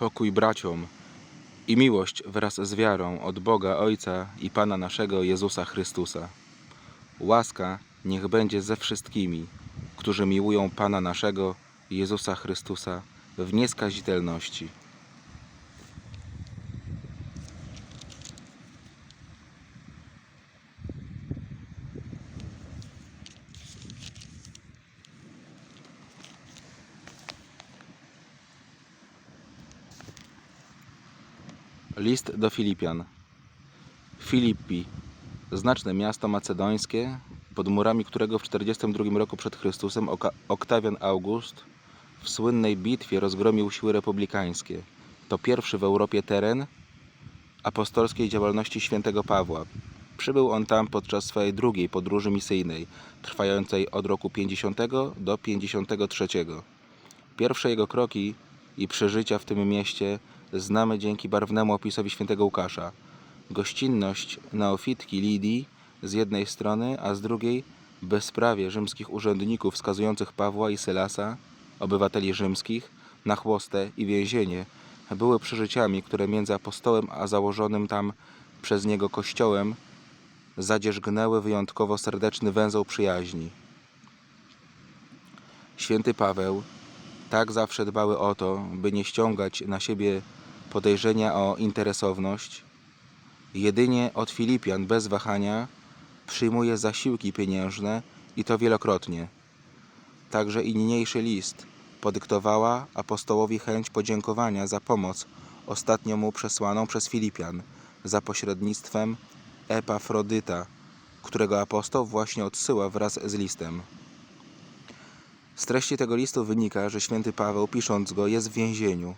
Pokój braciom i miłość wraz z wiarą od Boga Ojca i Pana naszego Jezusa Chrystusa. Łaska niech będzie ze wszystkimi, którzy miłują Pana naszego Jezusa Chrystusa w nieskazitelności. List do Filipian. Filippi, znaczne miasto macedońskie, pod murami którego w 42 roku przed Chrystusem Oktawian August w słynnej bitwie rozgromił siły republikańskie. To pierwszy w Europie teren apostolskiej działalności świętego Pawła. Przybył on tam podczas swojej drugiej podróży misyjnej, trwającej od roku 50 do 53. Pierwsze jego kroki i przeżycia w tym mieście znamy dzięki barwnemu opisowi świętego Łukasza. Gościnność neofitki Lidii z jednej strony, a z drugiej bezprawie rzymskich urzędników skazujących Pawła i Sylasa, obywateli rzymskich, na chłostę i więzienie, były przeżyciami, które między apostołem a założonym tam przez niego kościołem zadzierzgnęły wyjątkowo serdeczny węzeł przyjaźni. Święty Paweł tak zawsze dbały o to, by nie ściągać na siebie podejrzenia o interesowność, jedynie od Filipian bez wahania przyjmuje zasiłki pieniężne i to wielokrotnie. Także i niniejszy list podyktowała apostołowi chęć podziękowania za pomoc ostatnio mu przesłaną przez Filipian za pośrednictwem Epafrodyta, którego apostoł właśnie odsyła wraz z listem. Z treści tego listu wynika, że święty Paweł, pisząc go, jest w więzieniu.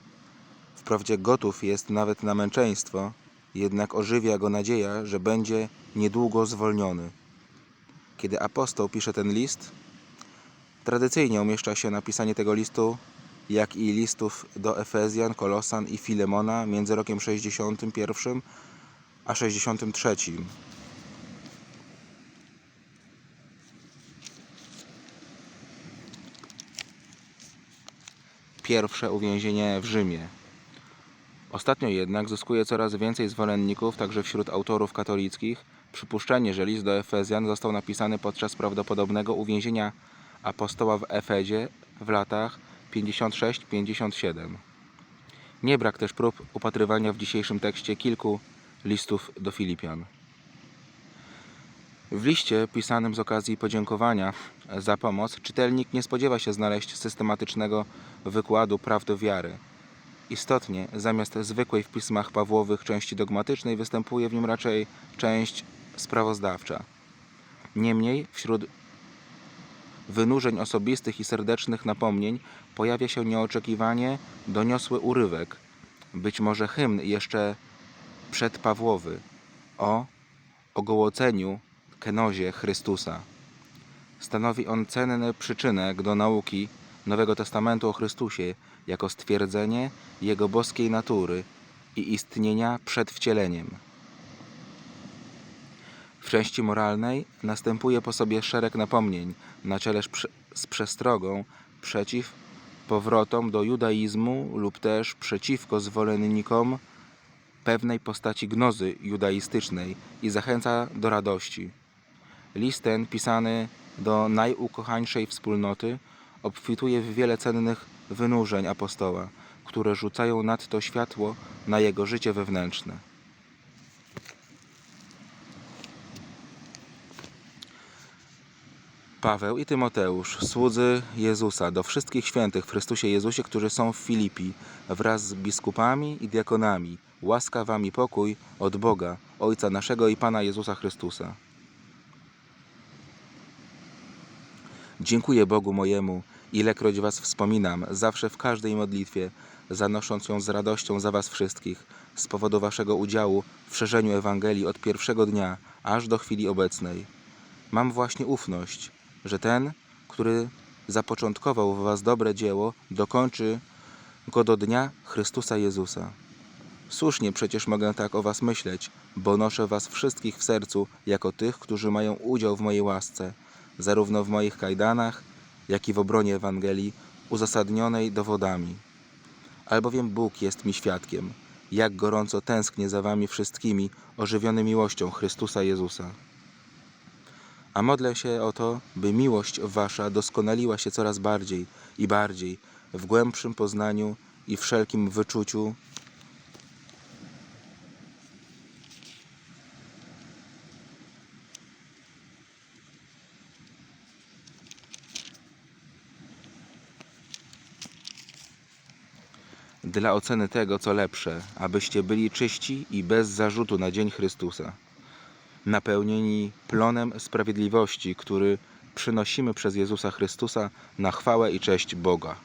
Wprawdzie gotów jest nawet na męczeństwo, jednak ożywia go nadzieja, że będzie niedługo zwolniony. Kiedy apostoł pisze ten list, tradycyjnie umieszcza się napisanie tego listu, jak i listów do Efezjan, Kolosan i Filemona między rokiem 61 a 63. Pierwsze uwięzienie w Rzymie. Ostatnio jednak zyskuje coraz więcej zwolenników, także wśród autorów katolickich, przypuszczenie, że list do Efezjan został napisany podczas prawdopodobnego uwięzienia apostoła w Efezie w latach 56-57. Nie brak też prób upatrywania w dzisiejszym tekście kilku listów do Filipian. W liście pisanym z okazji podziękowania za pomoc czytelnik nie spodziewa się znaleźć systematycznego wykładu prawdy wiary. Istotnie, zamiast zwykłej w pismach Pawłowych części dogmatycznej, występuje w nim raczej część sprawozdawcza. Niemniej, wśród wynurzeń osobistych i serdecznych napomnień pojawia się nieoczekiwanie doniosły urywek, być może hymn jeszcze przedpawłowy, o ogołoceniu kenozie Chrystusa. Stanowi on cenny przyczynek do nauki Nowego Testamentu o Chrystusie jako stwierdzenie Jego boskiej natury i istnienia przed wcieleniem. W części moralnej następuje po sobie szereg napomnień na czele z przestrogą przeciw powrotom do judaizmu lub też przeciwko zwolennikom pewnej postaci gnozy judaistycznej i zachęca do radości. List ten, pisany do najukochańszej wspólnoty, obfituje w wiele cennych wynurzeń apostoła, które rzucają nadto światło na jego życie wewnętrzne. Paweł i Tymoteusz, słudzy Jezusa, do wszystkich świętych w Chrystusie Jezusie, którzy są w Filipi, wraz z biskupami i diakonami, łaska wam i pokój od Boga, Ojca naszego i Pana Jezusa Chrystusa. Dziękuję Bogu mojemu, ilekroć was wspominam, zawsze w każdej modlitwie, zanosząc ją z radością za was wszystkich, z powodu waszego udziału w szerzeniu Ewangelii od pierwszego dnia aż do chwili obecnej. Mam właśnie ufność, że ten, który zapoczątkował w was dobre dzieło, dokończy go do dnia Chrystusa Jezusa. Słusznie przecież mogę tak o was myśleć, bo noszę was wszystkich w sercu jako tych, którzy mają udział w mojej łasce, zarówno w moich kajdanach, jak i w obronie Ewangelii uzasadnionej dowodami. Albowiem Bóg jest mi świadkiem, jak gorąco tęsknię za wami wszystkimi, ożywiony miłością Chrystusa Jezusa. A modlę się o to, by miłość wasza doskonaliła się coraz bardziej i bardziej w głębszym poznaniu i wszelkim wyczuciu dla oceny tego, co lepsze, abyście byli czyści i bez zarzutu na dzień Chrystusa, napełnieni plonem sprawiedliwości, który przynosimy przez Jezusa Chrystusa na chwałę i cześć Boga.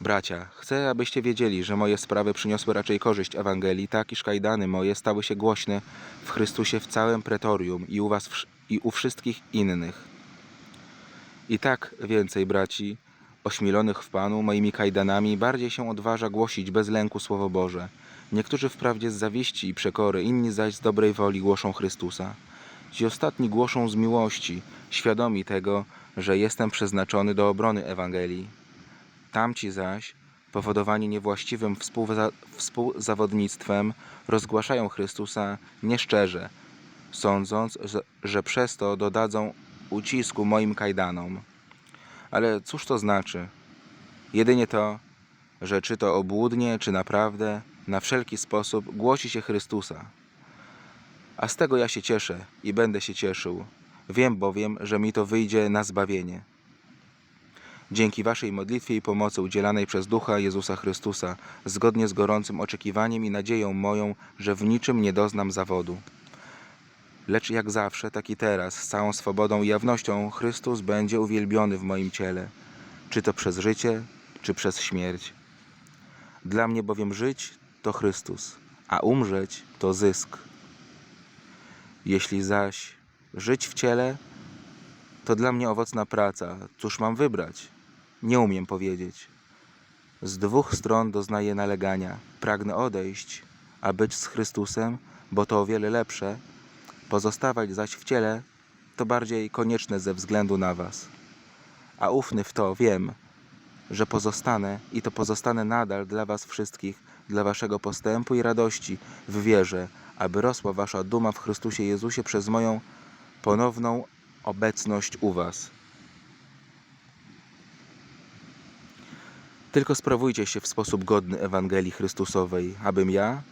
Bracia, chcę, abyście wiedzieli, że moje sprawy przyniosły raczej korzyść Ewangelii, tak iż kajdany moje stały się głośne w Chrystusie w całym pretorium i u was i u wszystkich innych. I tak więcej braci, ośmielonych w Panu moimi kajdanami, bardziej się odważa głosić bez lęku Słowo Boże. Niektórzy wprawdzie z zawiści i przekory, inni zaś z dobrej woli głoszą Chrystusa. Ci ostatni głoszą z miłości, świadomi tego, że jestem przeznaczony do obrony Ewangelii. Tamci zaś, powodowani niewłaściwym współza- współzawodnictwem, rozgłaszają Chrystusa nieszczerze, sądząc, że, że przez to dodadzą ucisku moim kajdanom. Ale cóż to znaczy? Jedynie to, że czy to obłudnie, czy naprawdę, na wszelki sposób głosi się Chrystusa. A z tego ja się cieszę i będę się cieszył. Wiem bowiem, że mi to wyjdzie na zbawienie. Dzięki Waszej modlitwie i pomocy udzielanej przez Ducha Jezusa Chrystusa, zgodnie z gorącym oczekiwaniem i nadzieją moją, że w niczym nie doznam zawodu. Lecz jak zawsze, tak i teraz, z całą swobodą i jawnością Chrystus będzie uwielbiony w moim ciele, czy to przez życie, czy przez śmierć. Dla mnie bowiem żyć to Chrystus, a umrzeć to zysk. Jeśli zaś żyć w ciele, to dla mnie owocna praca. Cóż mam wybrać? Nie umiem powiedzieć. Z dwóch stron doznaję nalegania. Pragnę odejść, a być z Chrystusem, bo to o wiele lepsze. Pozostawać zaś w ciele to bardziej konieczne ze względu na Was. A ufny w to wiem, że pozostanę i to pozostanę nadal dla Was wszystkich, dla Waszego postępu i radości w wierze, aby rosła Wasza duma w Chrystusie Jezusie przez moją ponowną obecność u Was. Tylko sprawujcie się w sposób godny Ewangelii Chrystusowej, abym ja,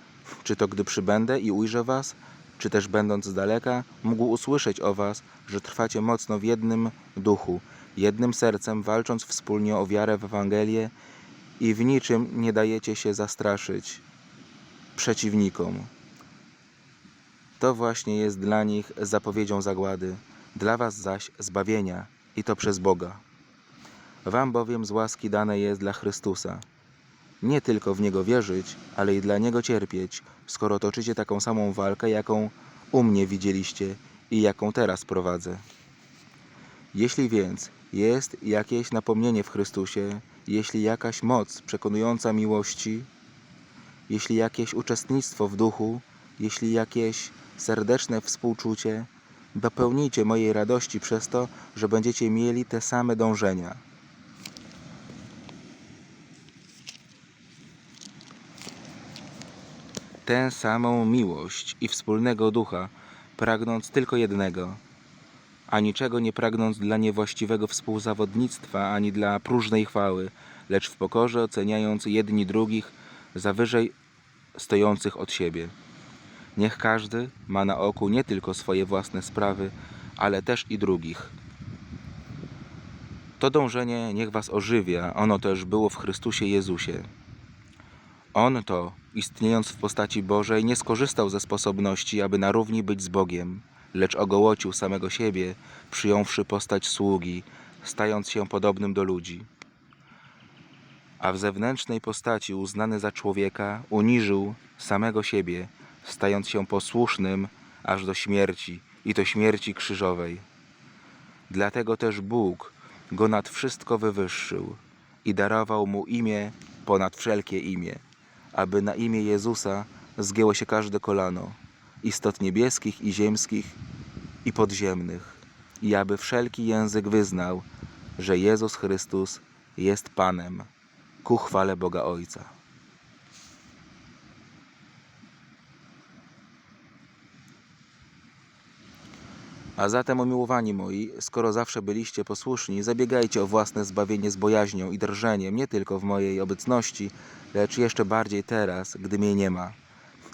czy to gdy przybędę i ujrzę Was, czy też będąc z daleka, mógł usłyszeć o Was, że trwacie mocno w jednym duchu, jednym sercem, walcząc wspólnie o wiarę w Ewangelię i w niczym nie dajecie się zastraszyć przeciwnikom. To właśnie jest dla nich zapowiedzią zagłady, dla Was zaś zbawienia i to przez Boga. Wam bowiem z łaski dane jest dla Chrystusa. Nie tylko w Niego wierzyć, ale i dla Niego cierpieć, skoro toczycie taką samą walkę, jaką u mnie widzieliście i jaką teraz prowadzę. Jeśli więc jest jakieś napomnienie w Chrystusie, jeśli jakaś moc przekonująca miłości, jeśli jakieś uczestnictwo w duchu, jeśli jakieś serdeczne współczucie, dopełnijcie mojej radości przez to, że będziecie mieli te same dążenia. Tę samą miłość i wspólnego ducha, pragnąc tylko jednego, a niczego nie pragnąc dla niewłaściwego współzawodnictwa ani dla próżnej chwały, lecz w pokorze oceniając jedni drugich za wyżej stojących od siebie. Niech każdy ma na oku nie tylko swoje własne sprawy, ale też i drugich. To dążenie niech was ożywia, ono też było w Chrystusie Jezusie. On to, istniejąc w postaci Bożej, nie skorzystał ze sposobności, aby na równi być z Bogiem, lecz ogołocił samego siebie, przyjąwszy postać sługi, stając się podobnym do ludzi. A w zewnętrznej postaci, uznany za człowieka, uniżył samego siebie, stając się posłusznym aż do śmierci i to śmierci krzyżowej. Dlatego też Bóg go nad wszystko wywyższył i darował mu imię ponad wszelkie imię, aby na imię Jezusa zgięło się każde kolano, istot niebieskich i ziemskich i podziemnych, i aby wszelki język wyznał, że Jezus Chrystus jest Panem, ku chwale Boga Ojca. A zatem, umiłowani moi, skoro zawsze byliście posłuszni, zabiegajcie o własne zbawienie z bojaźnią i drżeniem, nie tylko w mojej obecności, lecz jeszcze bardziej teraz, gdy mnie nie ma.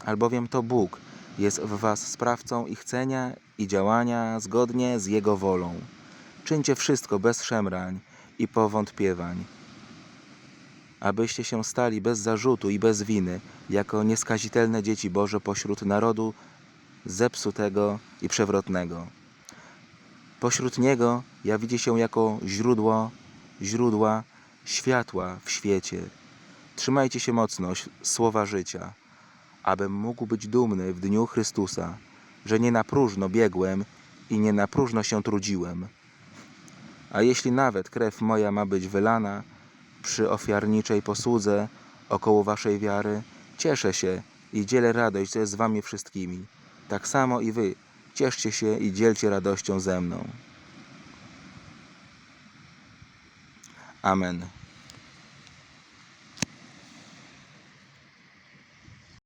Albowiem to Bóg jest w was sprawcą ich chcenia i działania zgodnie z Jego wolą. Czyńcie wszystko bez szemrań i powątpiewań, abyście się stali bez zarzutu i bez winy, jako nieskazitelne dzieci Boże pośród narodu zepsutego i przewrotnego. Pośród niego jawicie się jako źródło, źródła światła w świecie. Trzymajcie się mocno słowa życia, abym mógł być dumny w dniu Chrystusa, że nie na próżno biegłem i nie na próżno się trudziłem. A jeśli nawet krew moja ma być wylana przy ofiarniczej posłudze około waszej wiary, cieszę się i dzielę radość z wami wszystkimi. Tak samo i wy cieszcie się i dzielcie radością ze mną. Amen.